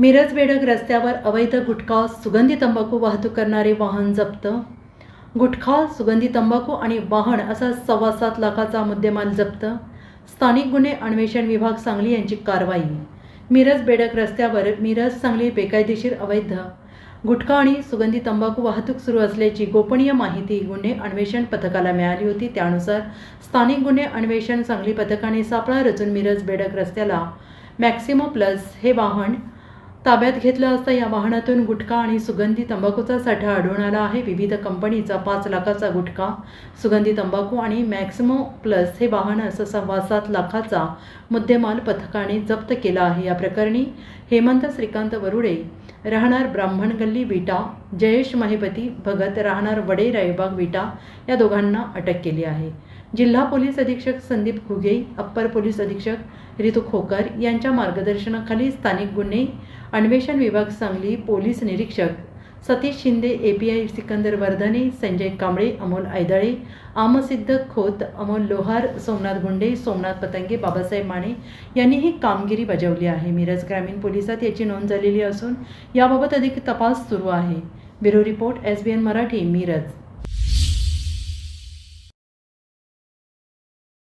मिरज बेडक रस्त्यावर अवैध गुटखा सुगंधी तंबाखू वाहतूक करणारे वाहन जप्त. गुटखा सुगंधी तंबाखू आणि वाहन असा सव्वा सात लाखाचा मुद्देमाल जप्त. स्थानिक गुन्हे अन्वेषण विभाग सांगली यांची कारवाई. मिरज बेडक रस्त्यावर मिरज सांगली बेकायदेशीर अवैध गुटखा आणि सुगंधी तंबाखू वाहतूक सुरू असल्याची गोपनीय माहिती गुन्हे अन्वेषण पथकाला मिळाली होती. त्यानुसार स्थानिक गुन्हे अन्वेषण सांगली पथकाने सापळा रचून मिरज बेडक रस्त्याला मॅक्सिमो प्लस हे वाहन ताब्यात घेतलं असता या वाहनातून गुटखा आणि सुगंधी तंबाखूचा साठा आढळून आला आहे. विविध कंपनीचा पाच लाखाचा गुटखा सुगंधी तंबाखू आणि मॅक्सिमो प्लस हे वाहन असं सव्वा सात लाखाचा मुद्देमाल पथकाने जप्त केला आहे. या प्रकरणी हेमंत श्रीकांत वरुडे राहणार ब्राह्मण गल्ली विटा जयेश महिपती भगत राहणार वडे रायबाग विटा या दोघांना अटक केली आहे. जिल्हा पोलीस अधीक्षक संदीप घुगे अप्पर पोलीस अधीक्षक रितू खोकर यांच्या मार्गदर्शनाखाली स्थानिक गुन्हे अन्वेषण विभाग सांगली पोलीस निरीक्षक Satish Shinde A P I Sikandar Wardhane Sanjay Kamble Amol Aidale Amsiddha Khot Amol Lohar Somnath Gunde Somnath Patange Babasaheb Mane यांनी ही कामगिरी बजावली आहे. मिरज ग्रामीण पोलिसात याची नोंद झालेली असून याबाबत अधिक तपास सुरू आहे. Bureau report S B N Marathi Miraj.